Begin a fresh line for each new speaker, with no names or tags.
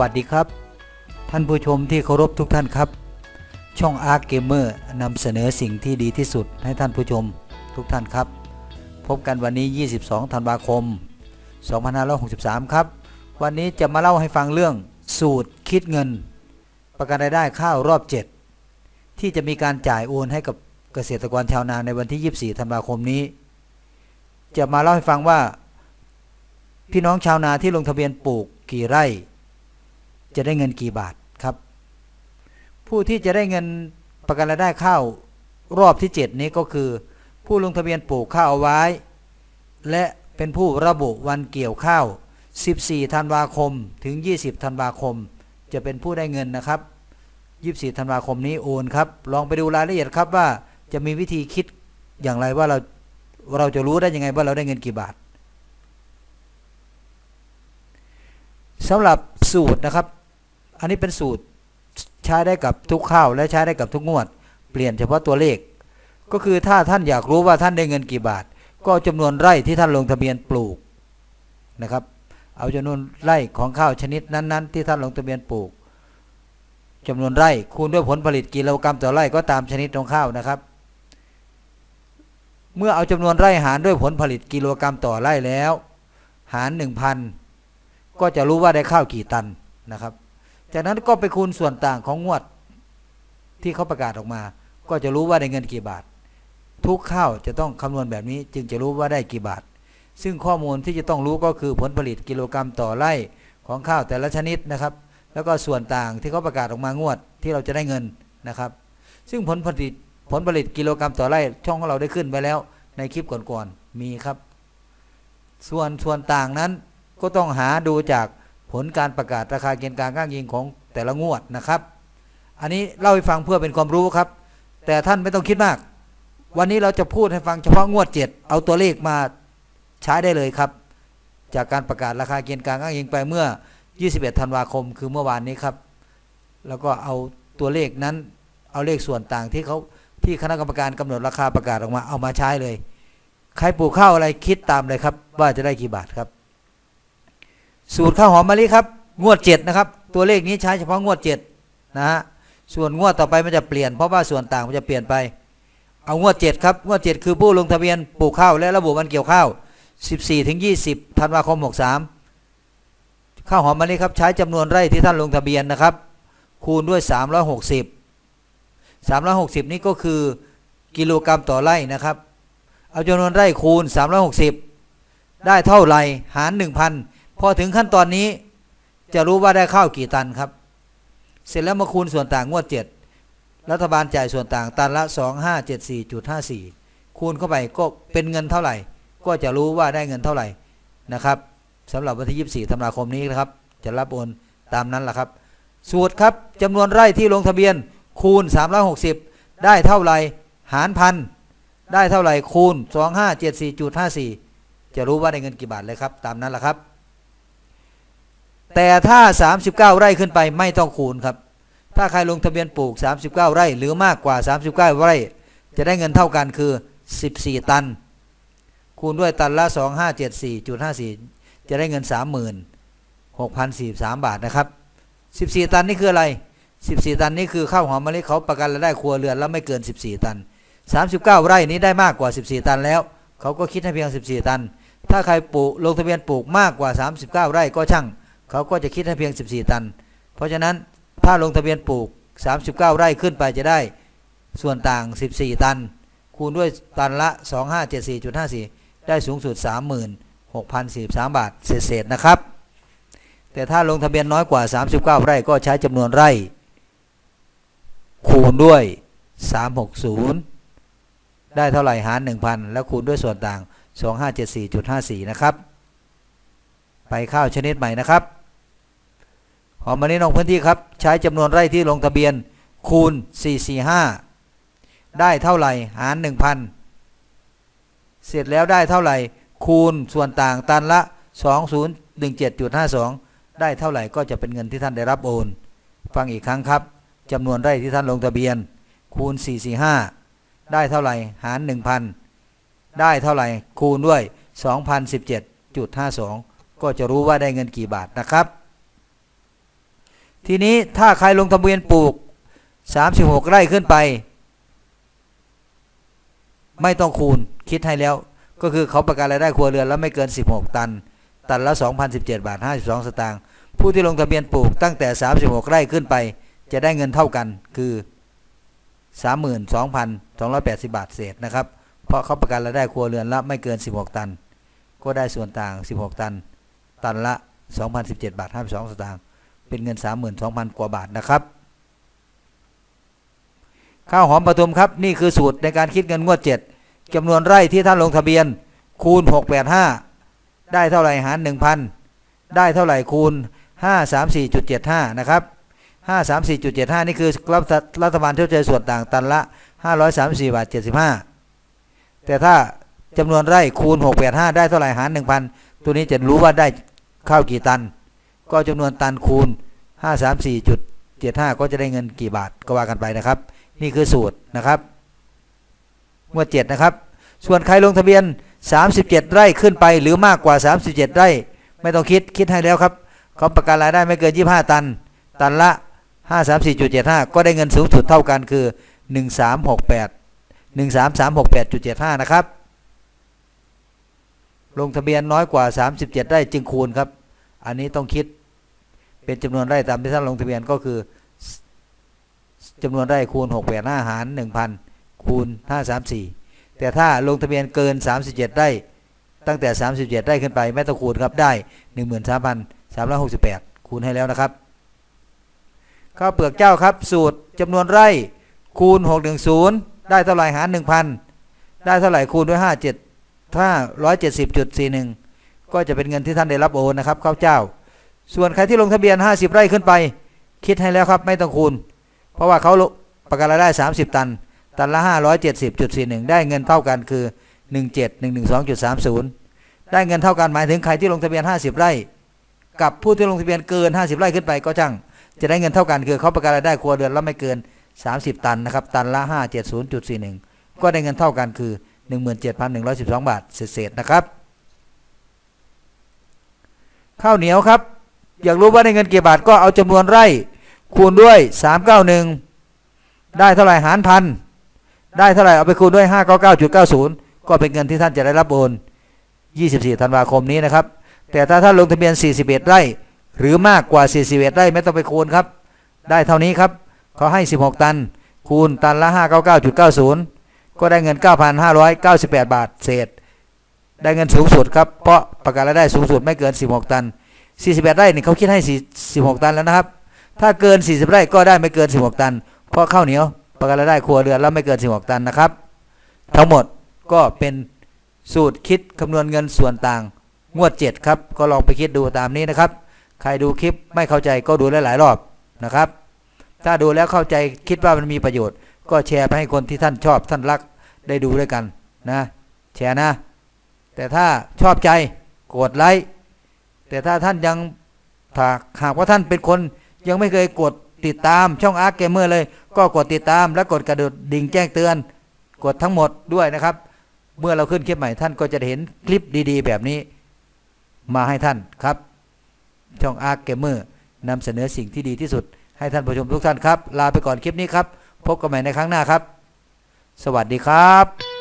วัสดีครับ ท่านผู้ชมที่เคารพทุกท่านครับ ช่องอาร์เกมเมอร์นำเสนอสิ่งที่ดีที่สุดให้ท่านผู้ชมทุกท่านครับ พบกันวันนี้ 22 ธันวาคม 2563 ครับ วันนี้จะมาเล่าให้ฟังเรื่องสูตรคิดเงิน ประกันรายได้ข้าวรอบ 7 ที่จะมีการจ่ายโอนให้กับเกษตรกรชาวนาในวันที่ 24 ธันวาคมนี้ จะมาเล่าให้ฟังว่า พี่น้องชาวนาที่ลงทะเบียนปลูกกี่ไร่ จะได้เงินกี่บาทครับ ผู้ที่จะได้เงินประกันรายได้ข้าวรอบที่ 7 นี้ก็คือ ผู้ลงทะเบียนปลูกข้าวเอาไว้ และเป็นผู้ระบุวันเกี่ยวข้าว 14 ธันวาคมถึง 20 ธันวาคม จะเป็นผู้ได้เงินนะครับ 24 ธันวาคมนี้โอนครับ ลองไปดูรายละเอียดครับว่าจะมีวิธีคิดอย่างไรว่าเราเราจะรู้ได้ยังไงว่าเราได้เงินกี่บาทสำหรับสูตรนะครับ อันนี้เป็นสูตรใช้ได้กับทุกข้าวและใช้ได้กับทุกงวด เปลี่ยนเฉพาะตัวเลข ก็คือถ้าท่านอยากรู้ว่าท่านได้เงินกี่บาท ก็เอาจำนวนไร่ที่ท่านลงทะเบียนปลูกนะครับ เอาจำนวนไร่ของข้าวชนิดนั้นๆ ที่ท่านลงทะเบียนปลูกจำนวนไร่คูณด้วยผลผลิตกิโลกรรัมต่อไร่ก็ตามชนิดของข้าวนะครับ เมื่อเอาจำนวนไร่หารด้วยผลผลิตกิโลกรรัมต่อไร่แล้ว หาร 1,000 ก็จะรู้ว่าได้ข้าวกี่ตันนะครับ จากนั้นก็ไปคูณส่วนต่างของงวดที่เขาประกาศออกมา ก็จะรู้ว่าได้เงินกี่บาท ทุกข้าวจะต้องคำนวณแบบนี้ จึงจะรู้ว่าได้กี่บาท ซึ่งข้อมูลที่จะต้องรู้ก็คือผลผลิตกิโลกรรัมต่อไร่ของข้าวแต่ละชนิดนะครับ แล้วก็ส่วนต่างที่เขาประกาศออกมางวดที่เราจะได้เงินนะครับ ซึ่งผลผลิตผลผลิตกิโลกรรัมต่อไร่ช่องของเราได้ขึ้นไปแล้ว ในคลิปก่อนๆมีครับ ส่วนส่วนต่างนั้นก็ต้องหาดูจาก ผลการประกาศราคาเกณฑ์การก้างยิงของแต่ละงวดนะครับ อันนี้เล่าให้ฟังเพื่อเป็นความรู้ครับ แต่ท่านไม่ต้องคิดมาก วันนี้เราจะพูดให้ฟังเฉพาะงวด 7 เอาตัวเลขมาใช้ได้เลยครับ จากการประกาศราคาเกณฑ์การก้างยิงไปเมื่อ 21 ธันวาคม คือเมื่อวานนี้ครับ แล้วก็เอาตัวเลขนั้นเอาเลขส่วนต่างที่เขาที่คณะกรรมการกำหนดราคาประกาศออกมาเอามาใช้เลย ใครปลูกข้าวอะไรคิดตามเลยครับ ว่าจะได้กี่บาทครับ สูตรข้าวหอมมะลิครับ งวดเจ็ดนะครับ ตัวเลขนี้ใช้เฉพาะงวดเจ็ดนะฮะส่วนงวดต่อไปมันจะเปลี่ยนเพราะว่าส่วนต่างมันจะเปลี่ยนไป เอางวดเจ็ดครับงวดเจ็ดคือผู้ลงทะเบียนปลูกข้าวและระบุวันเกี่ยวข้าว 14ถึง20ธันวาคม63ข้าวหอมมะลิครับใช้จำนวนไร่ที่ท่านลงทะเบียนนะครับ คูณด้วย 360 360 นี่ก็คือกิโลกรรัมต่อไร่นะครับ เอาจำนวนไร่คูณ 360 ได้เท่าไหร่หาร 1,000 พอถึงขั้นตอนนี้จะรู้ว่าได้ข้าวกี่ตันครับ เสร็จแล้วมาคูณส่วนต่างงวด7รัฐบาลจ่ายส่วนต่างตันละ2574.54คูณเข้าไปก็เป็นเงินเท่าไหร่ ก็จะรู้ว่าได้เงินเท่าไหร่นะครับสำหรับวันที่24ธันวาคมนี้นะครับ จะรับโอนตามนั้นแหละครับ สูตรครับจำนวนไร่ที่ลงทะเบียนคูณ 360 ได้เท่าไหร่หารพันได้เท่าไหร่คูณ 2574.54 จะรู้ว่าได้เงินกี่บาทเลยครับ ตามนั้นแหละครับ แต่ถ้า 39 ไร่ขึ้นไปไม่ต้องคูณครับ ถ้าใครลงทะเบียนปลูก 39 ไร่หรือมากกว่า 39 ไร่ จะได้เงินเท่ากันคือ 14 ตัน คูณด้วยตันละ 2574.54 จะได้เงิน 36,043 บาทนะครับ 14 ตันนี่คืออะไร 14 ตันนี่คือข้าวหอมมะลิเขาประกันรายได้ครัวเรือนแล้วไม่เกิน 14 ตัน 39 ไร่นี้ได้มากกว่า 14 ตันแล้ว เขาก็คิดให้เพียง 14 ตัน ถ้าใครปลูกลงทะเบียนปลูกมากกว่า 39 ไร่ก็ช่าง เขาก็จะคิดให้เพียง 14 ตัน เพราะฉะนั้นถ้าลงทะเบียนปลูก 39 ไร่ขึ้นไปจะได้ส่วนต่าง 14 ตัน คูณด้วยตันละ 2574.54 ได้สูงสุด 36,043 บาท เศษๆนะครับ แต่ถ้าลงทะเบียนน้อยกว่า 39 ไร่ก็ใช้จำนวนไร่ คูณด้วย 360 ได้เท่าไหร่หาร 1,000 แล้วคูณด้วยส่วนต่าง 2574.54 นะครับ ไปข้าวชนิดใหม่นะครับ หอมมะลินองพื้นที่ครับ ใช้จำนวนไร่ที่ลงทะเบียน คูณ 445 ได้เท่าไหร่ หาร 1,000 เสร็จแล้วได้เท่าไหร่ คูณส่วนต่างตันละ 2017.52 ได้เท่าไหร่ก็จะเป็นเงินที่ท่านได้รับโอน ฟังอีกครั้งครับจำนวนไร่ที่ท่านลงทะเบียน คูณ 445 ได้เท่าไหร่ หาร 1,000 ได้เท่าไหร่ คูณด้วย 2017.52 ก็จะรู้ว่าได้เงินกี่บาทนะครับ ทีนี้ถ้าใครลงทะเบียนปลูก 36 ไร่ขึ้นไป ไม่ต้องคูณคิดให้แล้ว ก็คือเขาประกันรายได้ครัวเรือนแล้วไม่เกิน 16 ตัน ตันละ 2,017 บาท 52 สตางค์ผู้ที่ลงทะเบียนปลูกตั้งแต่ 36 ไร่ขึ้นไป จะได้เงินเท่ากันคือ 32,280 บาทเศษนะครับ เพราะเขาประกันรายได้ครัวเรือนละไม่เกิน 16 ตัน ก็ได้ส่วนต่าง 16 ตัน ตันละ 2,017 บาท 52 สตางค์ เป็นเงิน 32,000 กว่าบาทนะครับข้าวหอมปทุมครับนี่คือสูตรในการคิดเงินงวด 7จำนวนไร่ที่ท่านลงทะเบียน คูณ 685 ได้เท่าไหร่หาร 1,000 ได้เท่าไหร่คูณ 534.75 นะครับ 534.75 นี่คือรัฐรัฐบาลเที่ยวใจส่วนต่างตันละ 534บาท75 แต่ถ้าจำนวนไร่คูณ 685 ได้เท่าไหร่หาร 1,000 ตัวนี้จะรู้ว่าได้ข้าวกี่ตัน ก็จำนวนตันคูณ 534.75 ก็จะได้เงินกี่บาทก็ว่ากันไปนะครับ นี่คือสูตรนะครับงวด7นะครับ ส่วนใครลงทะเบียน 37 ไร่ขึ้นไปหรือมากกว่า 37 ไร่ ไม่ต้องคิดคิดให้แล้วครับเขาประกันรายได้ไม่เกิน 25 ตัน ตันละ 534.75 ก็ได้เงินสูงสุดเท่ากันคือ 1368 13368.75 นะครับ ลงทะเบียนน้อยกว่า 37 ไร่จึงคูณครับ อันนี้ต้องคิดเป็นจำนวนไร่ตามที่ท่านลงทะเบียนก็คือจำนวนไร่คูณ6 8 5หาร1,000คูณ534แต่ถ้าลงทะเบียนเกิน 37 ไร่ ตั้งแต่ 37 ไร่ขึ้นไปไม่ต้องคูณครับได้ 13,368 คูณให้แล้วนะครับข้าวเปลือกเจ้าครับ สูตรจำนวนไร่คูณ 610 ได้เท่าไหร่หาร 1,000 ได้เท่าไหร่คูณด้วย 57 ถ้า 170.41 ก็จะเป็นเงินที่ท่านได้รับโอนนะครับข้าวเจ้า ส่วนใครที่ลงทะเบียน 50 ไร่ขึ้นไป คิดให้แล้วครับไม่ต้องคูณ เพราะว่าเขาประกันรายได้ 30 ตัน ตันละ 570.41 ได้เงินเท่ากันคือ 17112.30 ได้เงินเท่ากันหมายถึงใครที่ลงทะเบียน 50 ไร่ กับผู้ที่ลงทะเบียนเกิน 50 ไร่ขึ้นไปก็ช่างจะได้เงินเท่ากันคือเขาประกันรายได้ครัวเรือนละไม่เกิน 30 ตันนะครับตันละ 570.41 ก็ได้เงินเท่ากันคือ 17,112 บาทเศษๆนะครับ ข้าวเหนียวครับ อยากรู้ว่าได้เงินกี่บาทก็เอาจำนวนไร่ คูณด้วย 391 ได้เท่าไหร่หารพันได้เท่าไหร่เอาไปคูณด้วย 599.90 ก็เป็นเงินที่ท่านจะได้รับโอน 24 ธันวาคมนี้นะครับ แต่ถ้าท่านลงทะเบียน 41 ไร่ หรือมากกว่า 41 ไร่ไม่ต้องไปคูณครับ ได้เท่านี้ครับเขาให้ 16 ตัน คูณตันละ 599.90 ก็ได้เงิน 9,598 บาทเศษ ได้เงินสูงสุดครับ เพราะประกันรายได้สูงสุดไม่เกิน 16 ตัน 41 ไร่นี่เขาคิดให้ 16 ตันแล้วนะครับ ถ้าเกิน 40 ไร่ก็ได้ไม่เกิน 16 ตัน เพราะข้าวเหนียวประกันรายได้ครัวเรือนแล้วไม่เกิน 16 ตันนะครับ ทั้งหมดก็เป็นสูตรคิดคำนวณเงินส่วนต่างงวด 7 ครับ ก็ลองไปคิดดูตามนี้นะครับ ใครดูคลิปไม่เข้าใจก็ดูหลายๆรอบนะครับ ถ้าดูแล้วเข้าใจคิดว่ามันมีประโยชน์ ก็แชร์ไปให้คนที่ท่านชอบท่านรักได้ดูด้วยกันนะ แชร์นะ แต่ถ้าชอบใจกดไลค์แต่ถ้าท่านยังถ้าหากว่าท่านเป็นคนยังไม่เคยกดติดตามช่องอาร์เกมเมอร์เลย ก็กดติดตามและกดกระดิ่งแจ้งเตือน กดทั้งหมดด้วยนะครับ เมื่อเราขึ้นคลิปใหม่ท่านก็จะเห็นคลิปดีๆ แบบนี้ มาให้ท่านครับ ช่องอาร์เกมเมอร์นำเสนอสิ่งที่ดีที่สุด ให้ท่านผู้ชมทุกท่านครับ ลาไปก่อนคลิปนี้ครับ พบกันใหม่ในครั้งหน้าครับ สวัสดีครับ